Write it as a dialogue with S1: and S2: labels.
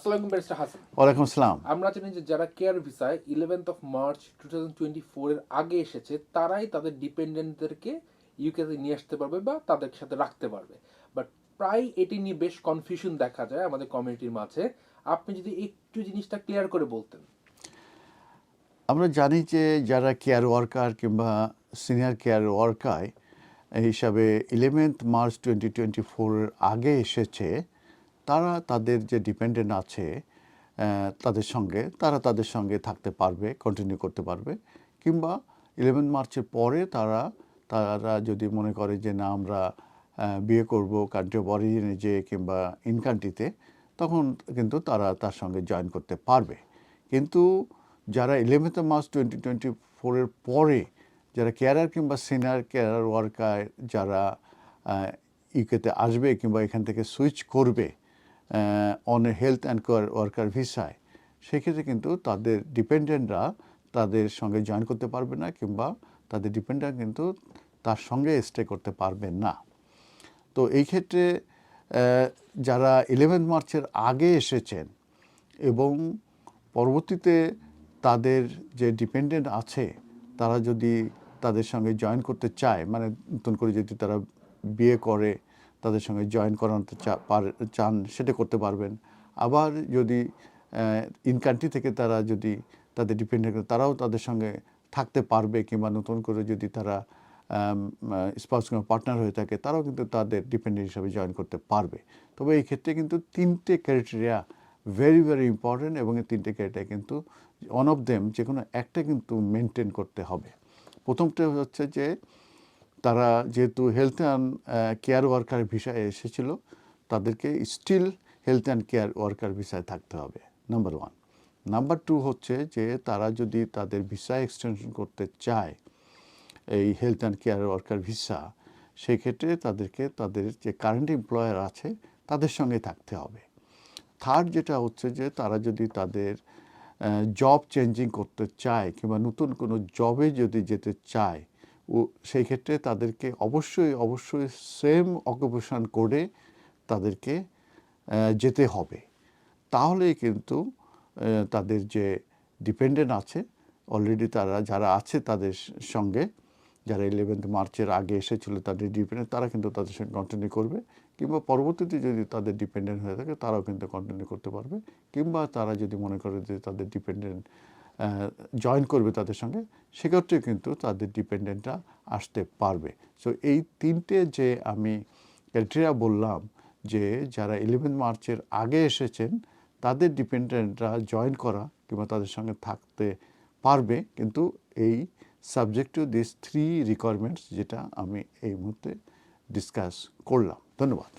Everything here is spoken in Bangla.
S1: আসসালামু ব্যারিস্টার হাসান।
S2: ওয়ালাইকুম আসসালাম।
S1: আমরা জানি যে যারা কেয়ার ভিসায় eleventh of March two thousand twenty এর আগে এসেছে তারাই তাদের ডিপেন্ডেন্টদেরকে ইউকেতে নিয়ে আসতে পারবে বা তাদের সাথে রাখতে পারবে। বাট প্রায় এটি নিয়ে বেশ কনফিউশন দেখা যায় আমাদের কমিউনিটির মাঝে। আপনি যদি একটু জিনিসটা ক্লিয়ার করে বলতেন।
S2: আমরা জানি যে যারা কেয়ার ওয়ার্কার কিংবা সিনিয়র কেয়ার ওয়ার্কার হিসাবে ইলেভেন্থ মার্চ টোয়েন্টি টোয়েন্টি ফোরের আগে এসেছে তারা তাদের যে ডিপেন্ডেন্ট আছে তাদের সঙ্গে, তারা তাদের সঙ্গে থাকতে পারবে কন্টিনিউ করতে পারবে। কিংবা ইলেভেন মার্চের পরে তারা তারা যদি মনে করে যে না, আমরা বিয়ে করব কান্ট্রি অফ অরিজিনে যে কিংবা ইন কান্ট্রিতে তখন কিন্তু তারা তার সঙ্গে জয়েন করতে পারবে। কিন্তু যারা ইলেভেন্থ মার্চ টোয়েন্টি টোয়েন্টি ফোরের পরে, যারা কেয়ারার কিংবা সিনিয়র কেয়ারার ওয়ার্কার যারা ইউকেতে আসবে কিংবা এখান থেকে সুইচ করবে on a health and worker ভিসায় সেক্ষেত্রে কিন্তু তাদের ডিপেন্ডেন্টরা তাদের সঙ্গে জয়েন করতে পারবে না কিংবা তাদের ডিপেন্ডেন্ট কিন্তু তার সঙ্গে স্টে করতে পারবে না। তো এই ক্ষেত্রে যারা ইলেভেন মার্চের আগে এসেছেন এবং পরবর্তীতে তাদের যে ডিপেন্ডেন্ট আছে, তারা যদি তাদের সঙ্গে জয়েন করতে চায় মানে নতুন করে যদি তারা বিয়ে করে তাদের সঙ্গে জয়েন করাতে চান সেটা করতে পারবেন। আবার যদি ইন কান্ট্রি থেকে তারা যদি তাদের ডিপেন্ডেন্ট তারাও তাদের সঙ্গে থাকতে পারবে কিংবা নতুন করে যদি তারা স্পাউস কিংবা পার্টনার হয়ে থাকে, তারাও কিন্তু তাদের ডিপেন্ডেন্ট হিসাবে জয়েন করতে পারবে। তবে এই ক্ষেত্রে কিন্তু তিনটে ক্রাইটেরিয়া ভেরি ভেরি ইম্পর্টেন্ট এবং এই তিনটে ক্রাইটেরিয়া কিন্তু ওয়ান অফ দেম যে কোনো একটা কিন্তু মেনটেন করতে হবে। প্রথমটা হচ্ছে যে তারা যেহেতু হেলথ অ্যান্ড কেয়ার ওয়ার্কার ভিসায় এসেছিল, তাদেরকে still health and care worker ভিসায় থাকতে হবে নাম্বার ওয়ান নাম্বার টু হচ্ছে যে তারা যদি তাদের ভিসা এক্সটেনশন করতে চায়, এই health and care worker visa সেক্ষেত্রে তাদেরকে তাদের যে কারেন্ট এমপ্লয়ার আছে, তাদের সঙ্গে থাকতে হবে। থার্ড যেটা হচ্ছে যে তারা যদি তাদের জব চেঞ্জিং করতে চায় কিংবা নতুন কোনো জবে যদি যেতে চায় ও সেই ক্ষেত্রে তাদেরকে অবশ্যই অবশ্যই সেম অকুপেশন করে তাদেরকে যেতে হবে। তাহলেই কিন্তু তাদের যে ডিপেন্ডেন্ট আছে অলরেডি তারা, যারা আছে তাদের সঙ্গে, যারা ইলেভেন্থ মার্চের আগে এসেছিল তাদের ডিপেন্ডেন্ট তারা কিন্তু তাদের সঙ্গে কন্টিনিউ করবে। কিংবা পরবর্তীতে যদি তাদের ডিপেন্ডেন্ট হয়ে থাকে, তারাও কিন্তু কন্টিনিউ করতে পারবে। কিংবা তারা যদি মনে করে যে তাদের ডিপেন্ডেন্ট জয়েন করবে তাদের সঙ্গে সেক্ষেত্রে কিন্তু তাদের ডিপেন্ডেন্টরা আসতে পারবে। সো এই তিনটে যে আমি ক্রাইটেরিয়া বললাম যে যারা ইলেভেন মার্চের আগে এসেছেন, তাদের ডিপেন্ডেন্টরা জয়েন করা কিংবা তাদের সঙ্গে থাকতে পারবে, কিন্তু এই subject to this three requirements যেটা আমি এই মুহূর্তে ডিসকাস করলাম। ধন্যবাদ।